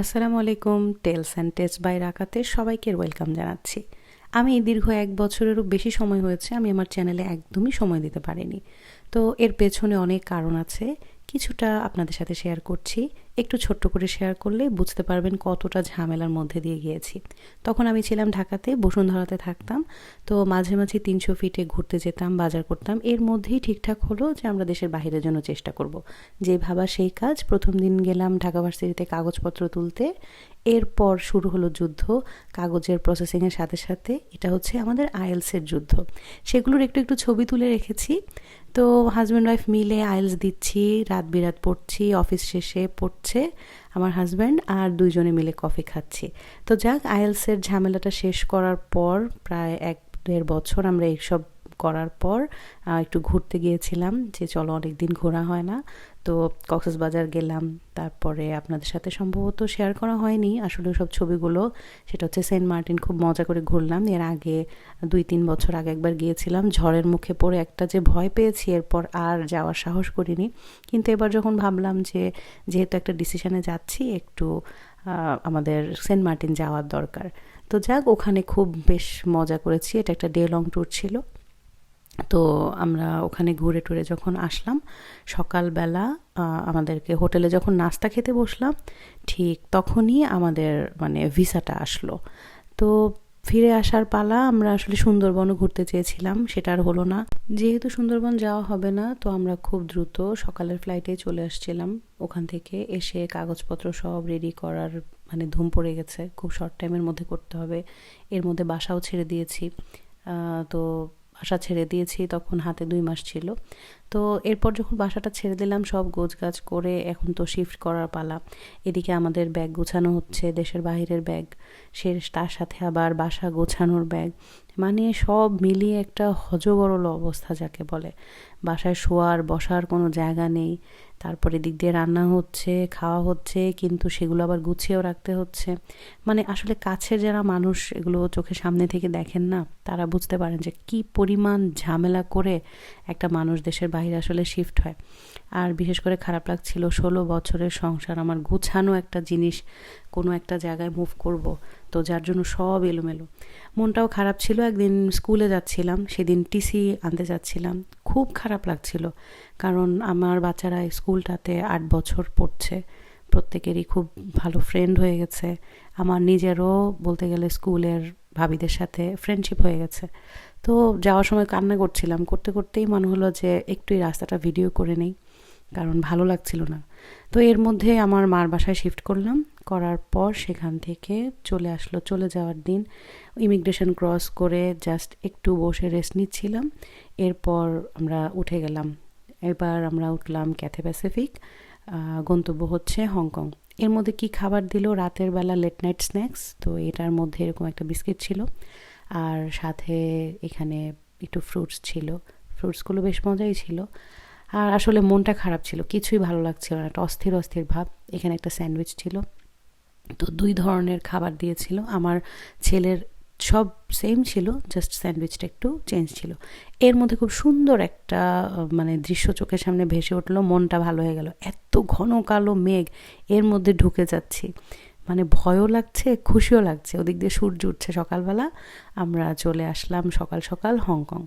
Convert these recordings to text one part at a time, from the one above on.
আসসালামু আলাইকুম tales and test by রাকাতে সবাইকে ওয়েলকাম জানাচ্ছি। আমি দীর্ঘ এক বছরেরও বেশি সময় হয়েছে, আমি আমার চ্যানেলে একদমই সময় দিতে পারিনি। তো এর পেছনে অনেক কারণ আছে, কিছুটা আপনাদের সাথে শেয়ার করছি। একটু ছোট্ট করে শেয়ার করলে বুঝতে পারবেন কতটা ঝামেলার মধ্যে দিয়ে গিয়েছি। তখন আমি ছিলাম ঢাকাতে, বসুন্ধরাতে থাকতাম। তো মাঝে মাঝে তিনশো ফিটে ঘুরতে যেতাম, বাজার করতাম। এর মধ্যেই ঠিকঠাক হলো যে আমরা দেশের বাহিরের জন্য চেষ্টা করব। যে ভাবা সেই কাজ, প্রথম দিন গেলাম ঢাকা ভার্সিটিতে কাগজপত্র তুলতে। এরপর শুরু হলো যুদ্ধ, কাগজের প্রসেসিংয়ের সাথে সাথে। এটা হচ্ছে আমাদের আইএলসের যুদ্ধ। সেগুলোর একটু একটু ছবি তুলে রেখেছি। তো হাজব্যান্ড ওয়াইফ মিলে আইএলস দিচ্ছি, রাত বিরাত পড়ছি, অফিস শেষে পড়ছে আমার হাজব্যান্ড আর দুইজনে মিলে কফি খাচ্ছি। তো যাক, আইএলসের ঝামেলাটা শেষ করার পর প্রায় এক দেড় বছর আমরা এইসব করার পর একটু ঘুরতে গিয়েছিলাম যে চলো অনেক দিন ঘোরা হয় না। তো কক্সবাজার গেলাম, তারপরে আপনাদের সাথে সম্ভবত শেয়ার করা হয়নি। আসলে সব ছবিগুলো, সেটা হচ্ছে সেন্ট মার্টিন, খুব মজা করে ঘুরলাম। এর আগে দুই তিন বছর আগে একবার গিয়েছিলাম, ঝড়ের মুখে পড়ে একটা যে ভয় পেয়েছি, এরপর আর যাওয়ার সাহস করিনি। কিন্তু এবার যখন ভাবলাম যে যেহেতু একটা ডিসিশনে যাচ্ছি, একটু আমাদের সেন্ট মার্টিন যাওয়ার দরকার। তো যাক, ওখানে খুব বেশ মজা করেছি। এটা একটা ডে লং ট্যুর ছিল। তো আমরা ওখানে ঘুরে টুরে যখন আসলাম, সকালবেলা আমাদেরকে হোটেলে যখন নাস্তা খেতে বসলাম, ঠিক তখনই আমাদের মানে ভিসাটা আসলো। তো ফিরে আসার পালা আমরা আসলে সুন্দরবনও ঘুরতে চেয়েছিলাম, সেটা আর হলো না। যেহেতু সুন্দরবন যাওয়া হবে না, তো আমরা খুব দ্রুত সকালের ফ্লাইটে চলে আসছিলাম। ওখান থেকে এসে কাগজপত্র সব রেডি করার মানে ধুম পড়ে গেছে, খুব শর্ট টাইমের মধ্যে করতে হবে। এর মধ্যে বাসাও ছেড়ে দিয়েছি। তো বাসা ছেড়ে দিয়েছি, তখন হাতে দুই মাস ছিল। তো এরপর যখন বাসাটা ছেড়ে দিলাম, সব গোজ গাছ করে এখন তো শিফট করার পালা। এদিকে আমাদের ব্যাগ গোছানো হচ্ছে, দেশের বাহিরের ব্যাগ সে তার সাথে আবার বাসা গোছানোর ব্যাগ মানে সব মিলিয়ে একটা হজবরল অবস্থা যাকে বলে। বাসায় শোয়ার, বসার কোনো জায়গা নেই। তারপরে দিক দিয়ে রান্না হচ্ছে, খাওয়া হচ্ছে, কিন্তু সেগুলো আবার গুছিয়েও রাখতে হচ্ছে। মানে আসলে কাছের যারা মানুষ, এগুলো চোখের সামনে থেকে দেখেন না, তারা বুঝতে পারেন যে কি পরিমাণ ঝামেলা করে একটা মানুষ দেশের বাইরে আসলে শিফট হয়। আর বিশেষ করে খারাপ লাগছিল, ষোলো বছরের সংসার, আমার গুছানো একটা জিনিস কোনো একটা জায়গায় মুভ করব, তো যার জন্য সব এলোমেলো। মনটাও খারাপ ছিল, একদিন স্কুলে যাচ্ছিলাম, সেদিন টিসি আনতে যাচ্ছিলাম। খুব খারাপ লাগছিল। কারণ আমার বাচ্চারা স্কুলটাতে আট বছর পড়ছে। প্রত্যেকেরই খুব ভালো ফ্রেন্ড হয়ে গেছে। আমার নিজেরও বলতে গেলে স্কুলের ভাবিদের সাথে ফ্রেন্ডশিপ হয়ে গেছে। তো যাওয়ার সময় কান্না করছিলাম। করতে করতেই মনে হলো যে একটু রাস্তাটা ভিডিও করে নেই। কারণ ভালো লাগছিল না। তো এর মধ্যে আমার মার বাসায় শিফট করলাম। করার পর সেখান থেকে চলে আসলো, চলে যাওয়ার দিন ইমিগ্রেশন ক্রস করে জাস্ট একটু বসে রেস্ট নিচ্ছিলাম। এরপর আমরা উঠে গেলাম। এবার আমরা উঠলাম ক্যাথে প্যাসিফিক গন্তব্য হচ্ছে হংকং এর মধ্যে কি খাবার দিল? রাতের বেলা লেট নাইট স্ন্যাক্স তো এটার মধ্যে এরকম একটা বিস্কিট ছিল। আর সাথে এখানে একটু ফ্রুটস ছিল। ফ্রুটসগুলো বেশ মজাই ছিল। আর আসলে মনটা খারাপ ছিল, কিছুই ভালো লাগছিল না, একটা অস্থির অস্থির ভাব। এখানে একটা স্যান্ডউইচ ছিল। তো দুই ধরনের খাবার দিয়েছিল। আমার ছেলের সব সেম ছিল, জাস্ট স্যান্ডউইচটা একটু চেঞ্জ ছিল। এর মধ্যে খুব সুন্দর একটা মানে দৃশ্য চোখের সামনে ভেসে উঠল, মনটা ভালো হয়ে গেল। এত ঘন কালো মেঘ এর মধ্যে ঢুকে যাচ্ছি। মানে ভয়ও লাগছে, খুশিও লাগছে। ওদিক দিয়ে সূর্য উঠছে সকালবেলা। আমরা চলে আসলাম সকাল সকাল হংকং।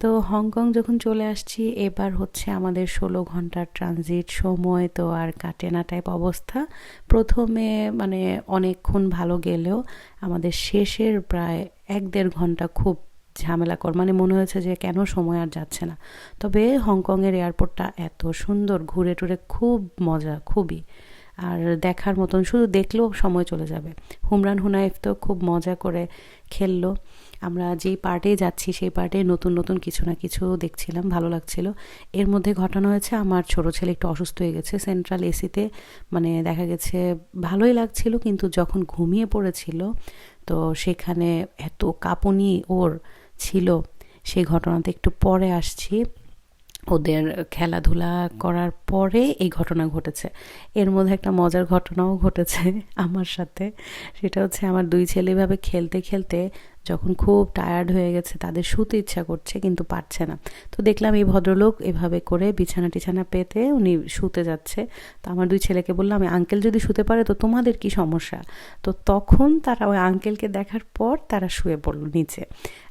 তো হংকং যখন চলে আসছি, এবার হচ্ছে আমাদের ষোলো ঘণ্টার ট্রানজিট সময় তো আর কাটে না টাইপ অবস্থা। প্রথমে মানে অনেকক্ষণ ভালো গেলেও আমাদের শেষের প্রায় এক দেড় ঘণ্টা খুব ঝামেলাকর মানে মনে হয়েছে যে কেন সময় আর যাচ্ছে না। তবে হংকংয়ের এয়ারপোর্টটা এত সুন্দর, ঘুরে টুরে খুব মজা, খুবই। আর দেখার মতন, শুধু দেখলেও সময় চলে যাবে। হুমরান হুনাইফ তো খুব মজা করে খেললো। আমরা যেই পার্টে যাচ্ছি, সেই পার্টে নতুন নতুন কিছু না কিছু দেখছিলাম, ভালো লাগছিল। এর মধ্যে ঘটানো হয়েছে, আমার ছোট ছেলে একটু অসুস্থ হয়ে গেছে। সেন্ট্রাল এসিতে মানে দেখা গেছে ভালোই লাগছিল, কিন্তু যখন ঘুমিয়ে পড়েছিল, তো সেখানে এত কাঁপুনি ওর ছিল। সেই ঘটনাতে একটু পরে আসছি। ওদের খেলাধুলা করার পরে এই ঘটনা ঘটেছে। এর মধ্যে একটা মজার ঘটনাও ঘটেছে আমার সাথে। সেটা হচ্ছে আমার দুই ছেলে এভাবে খেলতে খেলতে যখন খুব টায়ার্ড হয়ে গেছে, তাদের শুতে ইচ্ছা করছে কিন্তু পারছে না। তো দেখলাম এই ভদ্রলোক এভাবে করে বিছানা টিছানা পেতে উনি শুতে যাচ্ছে। তো আমার দুই ছেলেকে বললাম আঙ্কেল যদি শুতে পারে তো তোমাদের কি সমস্যা? তো তখন তারা ওই আঙ্কেলকে দেখার পর তারা শুয়ে পড়ল নিচে।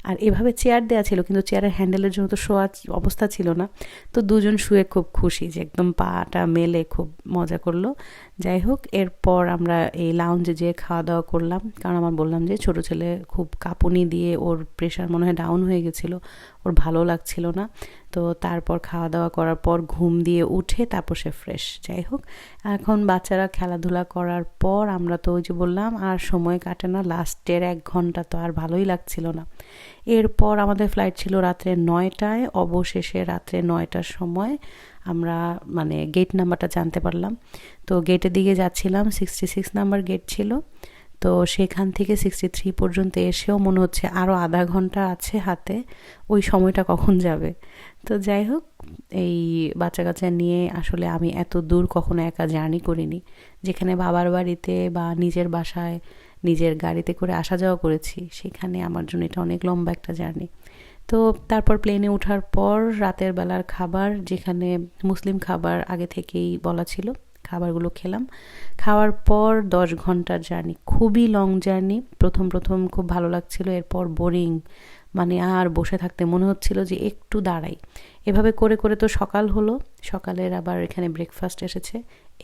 আর এভাবে চেয়ার দেওয়া ছিল, কিন্তু চেয়ারের হ্যান্ডেলের জন্য তো শোয়া অবস্থা ছিল না। তো দুজন শুয়ে খুব খুশি যে একদম পাটা মেলে খুব মজা করল। যাই হোক, এরপর আমরা এই লাউঞ্জে যেয়ে খাওয়া দাওয়া করলাম। কারণ আমার বললাম যে ছোটো ছেলে খুব কাঁপুনি দিয়ে ওর প্রেশার মনে হয় ডাউন হয়ে গেছিল, ওর ভালো লাগছিল না। তো তারপর খাওয়া দাওয়া করার পর ঘুম দিয়ে উঠে তারপর সে ফ্রেশ যাই হোক। এখন বাচ্চারা খেলাধুলা করার পর আমরা তো ওই যে বললাম, আর সময় কাটে না লাস্টের এক ঘণ্টা তো আর ভালোই লাগছিল না। এরপর আমাদের ফ্লাইট ছিল রাত্রে নয়টায়, অবশেষে রাত্রে নয়টার সময় আমরা মানে গেট নাম্বারটা জানতে পারলাম। তো গেটের দিকে যাচ্ছিলাম সিক্সটি সিক্স নাম্বার গেট ছিল। তো সেখান থেকে সিক্সটি থ্রি পর্যন্ত এসেও মনে হচ্ছে আরও আধা ঘণ্টা আছে হাতে, ওই সময়টা কখন যাবে? তো যাই হোক, এই বাচ্চা কাচ্চা নিয়ে আসলে আমি এত দূর কখনো একা জার্নি করিনি। যেখানে বাবার বাড়িতে বা নিজের বাসায় নিজের গাড়িতে করে আসা যাওয়া করেছি, সেখানে আমার জন্য এটা অনেক লম্বা একটা জার্নি। তো তারপর প্লেনে ওঠার পর রাতের বেলার খাবার, যেখানে মুসলিম খাবার আগে থেকেই বলা ছিল খাবারগুলো খেলাম। খাওয়ার পর দশ ঘণ্টার জার্নি, খুবই লং জার্নি। প্রথম প্রথম খুব ভালো লাগছিল, এরপর বোরিং মানে আর বসে থাকতে মনে হচ্ছিল যে একটু দাঁড়াই। এভাবে করে করে তো সকাল হলো। সকালের আবার এখানে ব্রেকফাস্ট এসেছে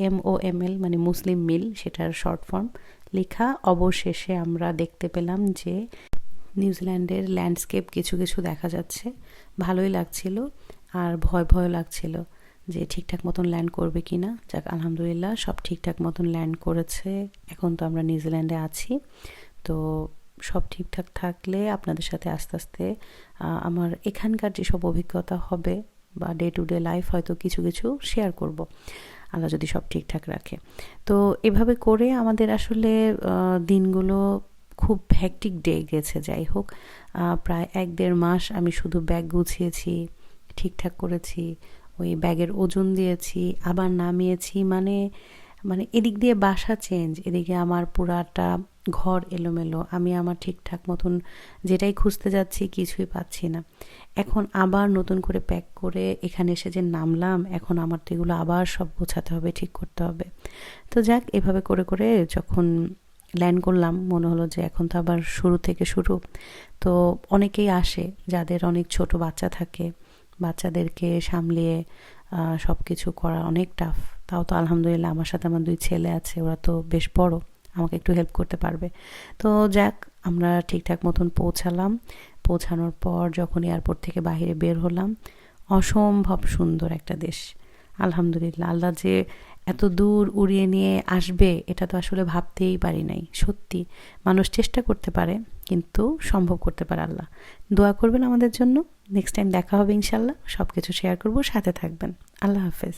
এম ও এম এল মানে মুসলিম মিল সেটার শর্ট ফর্ম লেখা অবশেষে আমরা দেখতে পেলাম যে নিউজিল্যান্ডের ল্যান্ডস্কেপ কিছু কিছু দেখা যাচ্ছে। ভালোই লাগছিল আর ভয় ভয় লাগছিল। যে ঠিকঠাক মতন ল্যান্ড করবে কি না যাক, আলহামদুলিল্লাহ, সব ঠিকঠাক মতন ল্যান্ড করেছে। এখন তো আমরা নিউজিল্যান্ডে আছি। তো সব ঠিকঠাক থাকলে আপনাদের সাথে আস্তে আস্তে আমার এখানকার যেসব অভিজ্ঞতা হবে বা ডে টু ডে লাইফ হয়তো কিছু কিছু শেয়ার করব। আল্লাহ যদি সব ঠিকঠাক রাখে। তো এভাবে করে আমাদের আসলে দিনগুলো খুব হ্যাকটিক ডে গেছে। যাই হোক প্রায় এক দেড় মাস আমি শুধু ব্যাগ গুছিয়েছি, ঠিকঠাক করেছি ওই ব্যাগের ওজন দিয়েছি, আবার নামিয়েছি মানে মানে এদিক দিয়ে বাসা চেঞ্জ এদিকে আমার পুরাটা ঘর এলোমেলো, আমি আমার ঠিকঠাক মতন যেটাই খুঁজতে যাচ্ছি কিছুই পাচ্ছি না। এখন আবার নতুন করে প্যাক করে এখানে এসে যে নামলাম, এখন আমার তো এগুলো আবার সব গোছাতে হবে, ঠিক করতে হবে। তো যাক, এভাবে করে করে যখন ল্যান্ড করলাম, মনে হলো যে এখন তো আবার শুরু থেকে শুরু। তো অনেকেই আসে, যাদের অনেক ছোট বাচ্চা থাকে বাচ্চাদেরকে সামলিয়ে সব কিছু করা অনেক টাফ তাও তো আলহামদুলিল্লাহ আমার সাথে আমার দুই ছেলে আছে, ওরা তো বেশ বড়, আমাকে একটু হেল্প করতে পারবে। তো যাক, আমরা ঠিকঠাক মতন পৌঁছালাম। পৌঁছানোর পর যখন এয়ারপোর্ট থেকে বাহিরে বের হলাম, অসম্ভব সুন্দর একটা দেশ। আলহামদুলিল্লাহ, আল্লাহ যে এত দূর উড়িয়ে নিয়ে আসবে, এটা তো আসলে ভাবতেই পারি নাই। সত্যি, মানুষ চেষ্টা করতে পারে। কিন্তু সম্ভব করতে পারে আল্লাহ। দোয়া করবেন আমাদের জন্য। নেক্সট টাইম দেখা হবে ইনশাল্লাহ সব কিছু শেয়ার করব। সাথে থাকবেন। আল্লাহ হাফেজ।